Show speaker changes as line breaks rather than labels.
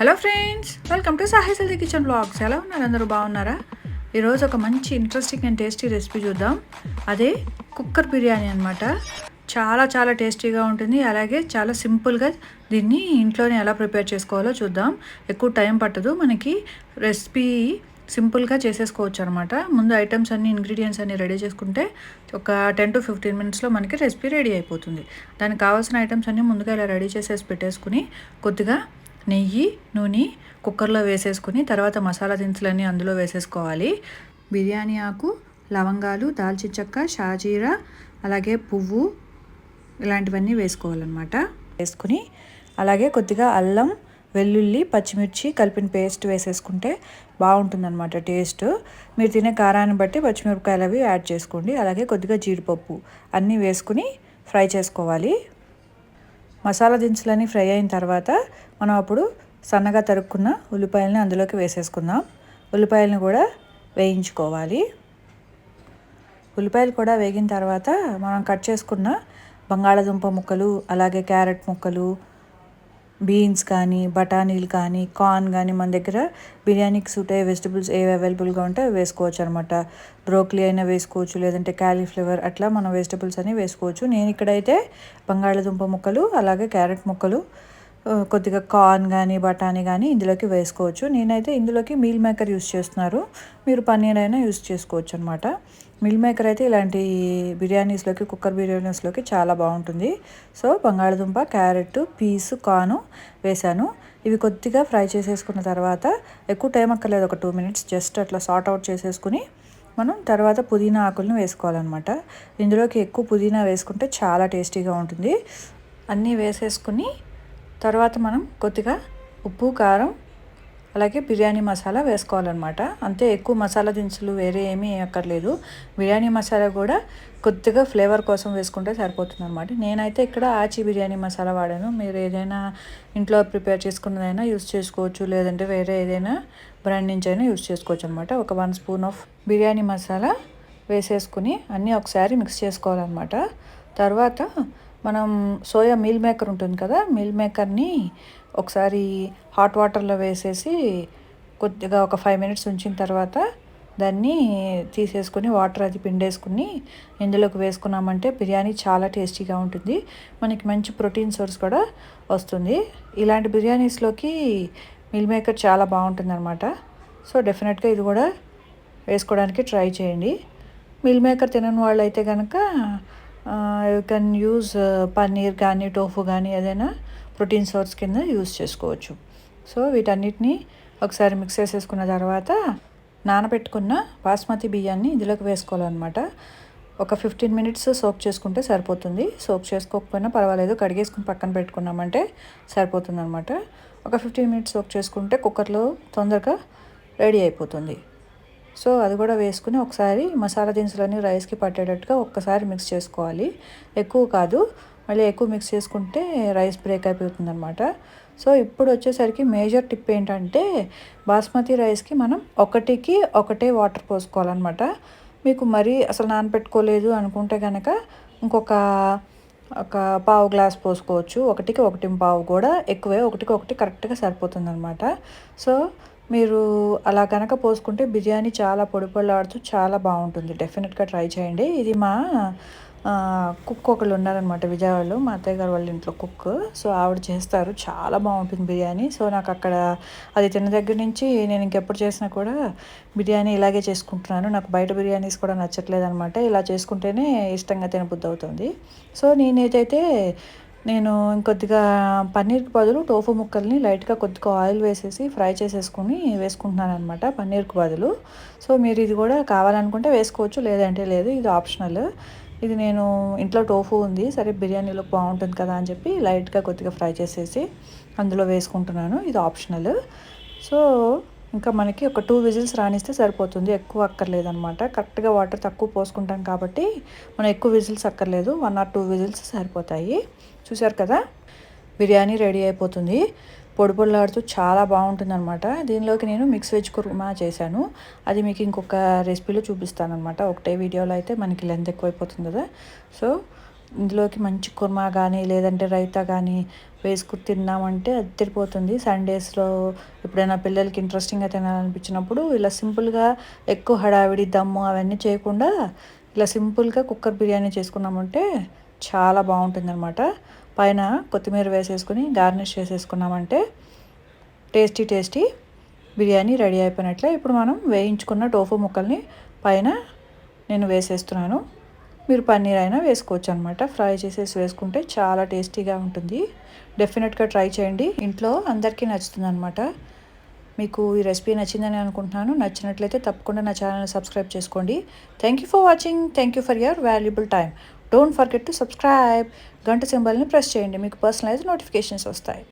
Hello friends welcome to సాహిసల్ది kitchen blogs ఎలా ఉన్నారు? అందరూ బాగున్నారా? ఈరోజు ఒక మంచి ఇంట్రెస్టింగ్ అండ్ టేస్టీ రెసిపీ చూద్దాం. అదే కుక్కర్ బిర్యానీ అనమాట చాలా చాలా టేస్టీగా ఉంటుంది. అలాగే చాలా సింపుల్గా దీన్ని ఇంట్లోనే ఎలా ప్రిపేర్ చేసుకోవాలో చూద్దాం. ఎక్కువ టైం పట్టదు. మనకి రెసిపీ సింపుల్గా చేసేసుకోవచ్చు అనమాట ముందు ఐటమ్స్ అన్ని ఇంగ్రీడియంట్స్ అన్ని రెడీ చేసుకుంటే ఒక టెన్ టు ఫిఫ్టీన్ మినిట్స్లో మనకి రెసిపీ రెడీ అయిపోతుంది. దానికి కావాల్సిన ఐటమ్స్ అన్నీ ముందుగా ఇలా రెడీ చేసేసి పెట్టేసుకుని కొద్దిగా నెయ్యి నూనె కుక్కర్లో వేసేసుకుని తర్వాత మసాలా దినుసులన్నీ అందులో వేసేసుకోవాలి. బిర్యానీ ఆకు లవంగాలు దాల్చిన చెక్క షాజీరా అలాగే పువ్వు ఇలాంటివన్నీ వేసుకోవాలన్నమాట. వేసుకుని అలాగే కొద్దిగా అల్లం వెల్లుల్లి పచ్చిమిర్చి కలిపిన పేస్ట్ వేసేసుకుంటే బాగుంటుందన్నమాట టేస్ట్. మీరు తినే కారాన్ని బట్టి పచ్చిమిరపకాయలు అవి యాడ్ చేసుకోండి. అలాగే కొద్దిగా జీడిపప్పు అన్నీ వేసుకుని ఫ్రై చేసుకోవాలి. మసాలా దినుసులన్నీ ఫ్రై అయిన తర్వాత మనం అప్పుడు సన్నగా తరుక్కున్న ఉల్లిపాయలని అందులోకి వేసేసుకుందాం. ఉల్లిపాయలను కూడా వేయించుకోవాలి. ఉల్లిపాయలు కూడా వేగిన తర్వాత మనం కట్ చేసుకున్న బంగాళాదుంప ముక్కలు అలాగే క్యారెట్ ముక్కలు బీన్స్ కానీ బఠానీలు కానీ కార్న్ కానీ మన దగ్గర బిర్యానీకి సూట్ అయ్యే వెజిటబుల్స్ ఏవి అవైలబుల్గా ఉంటే వేసుకోవచ్చు అనమాట బ్రోక్లీ అయినా వేసుకోవచ్చు లేదంటే క్యాలీఫ్లవర్ అట్లా మనం వెజిటబుల్స్ అని వేసుకోవచ్చు. నేను ఇక్కడైతే బంగాళాదుంప ముక్కలు అలాగే క్యారెట్ ముక్కలు కొద్దిగా కార్న్ కానీ బఠానీ కానీ ఇందులోకి వేసుకోవచ్చు. నేనైతే ఇందులోకి మీల్ మేకర్ యూస్ చేస్తున్నారు. మీరు పన్నీర్ అయినా యూస్ చేసుకోవచ్చు అనమాట మిల్ మేకర్ అయితే ఇలాంటి బిర్యానీస్లోకి కుక్కర్ బిర్యానీస్లోకి చాలా బాగుంటుంది. సో బంగాళదుంప క్యారెట్ పీసు కాను వేశాను. ఇవి కొద్దిగా ఫ్రై చేసేసుకున్న తర్వాత ఎక్కువ టైం అక్కర్లేదు ఒక టూ మినిట్స్ జస్ట్ అట్లా సార్ట్ అవుట్ చేసేసుకుని మనం తర్వాత పుదీనా ఆకులను వేసుకోవాలన్నమాట. ఇందులోకి ఎక్కువ పుదీనా వేసుకుంటే చాలా టేస్టీగా ఉంటుంది. అన్నీ వేసేసుకుని తర్వాత మనం కొద్దిగా ఉప్పు కారం అలాగే బిర్యానీ మసాలా వేసుకోవాలన్నమాట. అంతే ఎక్కువ మసాలా దినుసులు వేరే ఏమీ అక్కర్లేదు. బిర్యానీ మసాలా కూడా కొద్దిగా ఫ్లేవర్ కోసం వేసుకుంటే సరిపోతుంది అనమాట నేనైతే ఇక్కడ ఆచి బిర్యానీ మసాలా వాడాను. మీరు ఏదైనా ఇంట్లో ప్రిపేర్ చేసుకున్నదైనా యూస్ చేసుకోవచ్చు. లేదంటే వేరే ఏదైనా బ్రాండ్ నుంచి అయినా యూస్ చేసుకోవచ్చు అనమాట ఒక one spoon of biryani masala వేసేసుకుని అన్నీ ఒకసారి మిక్స్ చేసుకోవాలన్నమాట. తర్వాత మనం సోయా మీల్ మేకర్ ఉంటుంది కదా మీల్ మేకర్ని ఒకసారి హాట్ వాటర్లో వేసేసి కొద్దిగా ఒక ఫైవ్ మినిట్స్ ఉంచిన తర్వాత దాన్ని తీసేసుకొని వాటర్ అది పిండేసుకుని ఇందులోకి వేసుకున్నామంటే బిర్యానీ చాలా టేస్టీగా ఉంటుంది. మనకి మంచి ప్రోటీన్ సోర్స్ కూడా వస్తుంది. ఇలాంటి బిర్యానీస్లోకి మిల్ మేకర్ చాలా బాగుంటుంది అనమాట సో డెఫినెట్గా ఇది కూడా వేసుకోవడానికి ట్రై చేయండి. మిల్ మేకర్ తినని వాళ్ళు అయితే కనుక యూ కెన్ యూజ్ పన్నీర్ కానీ టోఫు కానీ ఏదైనా ప్రోటీన్ సోర్స్ కింద యూజ్ చేసుకోవచ్చు. సో వీటన్నిటిని ఒకసారి మిక్స్ చేసేసుకున్న తర్వాత నానబెట్టుకున్న బాస్మతి బియ్యాన్ని ఇందులోకి వేసుకోవాలన్నమాట. ఒక ఫిఫ్టీన్ మినిట్స్ సోక్ చేసుకుంటే సరిపోతుంది. సోక్ చేసుకోకపోయినా పర్వాలేదు. కడిగేసుకుని పక్కన పెట్టుకున్నామంటే సరిపోతుంది అనమాట ఒక ఫిఫ్టీన్ మినిట్స్ సోక్ చేసుకుంటే కుక్కర్లో తొందరగా రెడీ అయిపోతుంది. సో అది కూడా వేసుకుని ఒకసారి మసాలా దినుసులన్నీ రైస్కి పట్టేటట్టుగా ఒక్కసారి మిక్స్ చేసుకోవాలి. ఎక్కువ కాదు మళ్ళీ ఎక్కువ మిక్స్ చేసుకుంటే రైస్ బ్రేక్ అయిపోతుంది అనమాట సో ఇప్పుడు వచ్చేసరికి మేజర్ టిప్ ఏంటంటే బాస్మతి రైస్కి మనం ఒకటికి ఒకటే వాటర్ పోసుకోవాలన్నమాట. మీకు మరీ అసలు నానపెట్టుకోలేదు అనుకుంటే కనుక ఇంకొక ఒక పావు గ్లాస్ పోసుకోవచ్చు. ఒకటికి ఒకటి పావు కూడా ఎక్కువే ఒకటికి ఒకటి కరెక్ట్గా సరిపోతుంది అనమాట సో మీరు అలా కనుక పోసుకుంటే బిర్యానీ చాలా పొడిపొడలాడుతూ చాలా బాగుంటుంది. డెఫినెట్గా ట్రై చేయండి. ఇది మా కుక్ ఒకళ్ళు ఉన్నారనమాట విజయవాడలో. మా అత్తయ్య గారు వాళ్ళ ఇంట్లో కుక్. సో ఆవిడ చేస్తారు. చాలా బాగుంటుంది బిర్యానీ. సో నాకు అక్కడ అది తిన్న దగ్గర నుంచి నేను ఇంకెప్పుడు చేసినా కూడా బిర్యానీ ఇలాగే చేసుకుంటున్నాను. నాకు బయట బిర్యానీస్ కూడా నచ్చట్లేదు అనమాట ఇలా చేసుకుంటేనే ఇష్టంగా తినబుద్ధి అవుతుంది సో నేనైతే నేను ఇంకొద్దిగా పన్నీర్కి బదులు టోఫు ముక్కల్ని లైట్గా కొద్దిగా ఆయిల్ వేసేసి ఫ్రై చేసేసుకుని వేసుకుంటున్నాను అనమాట పన్నీర్కి బదులు. సో మీరు ఇది కూడా కావాలనుకుంటే వేసుకోవచ్చు లేదంటే లేదు ఇది ఆప్షనల్. ఇది నేను ఇంట్లో టోఫు ఉంది సరే బిర్యానీలో బాగుంటుంది కదా అని చెప్పి లైట్గా కొద్దిగా ఫ్రై చేసేసి అందులో వేసుకుంటున్నాను ఇది ఆప్షనల్. సో ఇంకా మనకి ఒక టూ విజిల్స్ రాణిస్తే సరిపోతుంది. ఎక్కువ అక్కర్లేదనమాట కరెక్ట్గా వాటర్ తక్కువ పోసుకుంటాం కాబట్టి మనం ఎక్కువ విజిల్స్ అక్కర్లేదు. వన్ ఆర్ టూ విజిల్స్ సరిపోతాయి. చూసారు కదా? బిర్యానీ రెడీ అయిపోతుంది. పొడి పొడిలాడుతూ చాలా బాగుంటుంది అనమాట దీనిలోకి నేను మిక్స్ వెజ్ కుర్మా చేశాను. అది మీకు ఇంకొక రెసిపీలో చూపిస్తానమాట ఒకటే వీడియోలో అయితే మనకి లెంత్ ఎక్కువైపోతుంది కదా? సో ఇందులోకి మంచి కుర్మా కానీ లేదంటే రైతా కానీ వేసుకుని తిన్నామంటే అదిరిపోతుంది. సండేస్లో ఎప్పుడైనా పిల్లలకి ఇంట్రెస్టింగ్గా తినాలనిపించినప్పుడు ఇలా సింపుల్గా ఎక్కువ హడావిడి దమ్ము అవన్నీ చేయకుండా ఇలా సింపుల్గా కుక్కర్ బిర్యానీ చేసుకున్నామంటే చాలా బాగుంటుంది అనమాట పైన కొత్తిమీర వేసేసుకుని గార్నిష్ చేసేసుకున్నామంటే టేస్టీ టేస్టీ బిర్యానీ రెడీ అయిపోయినట్లే. ఇప్పుడు మనం వేయించుకున్న టోఫు ముక్కల్ని పైన నేను వేసేస్తున్నాను. మీరు పన్నీర్ అయినా వేసుకోవచ్చు అనమాట ఫ్రై చేసేసి వేసుకుంటే చాలా టేస్టీగా ఉంటుంది. డెఫినెట్గా ట్రై చేయండి. ఇంట్లో అందరికీ నచ్చుతుంది అనమాట మీకు ఈ రెసిపీ నచ్చిందని అనుకుంటున్నాను. నచ్చినట్లయితే తప్పకుండా నా ఛానల్ సబ్స్క్రైబ్ చేసుకోండి. Thank you for watching thank you for your valuable time don't forget to subscribe గంట సింబల్ని ప్రెస్ చేయండి. మీకు పర్సనలైజ్ నోటిఫికేషన్స్ వస్తాయి.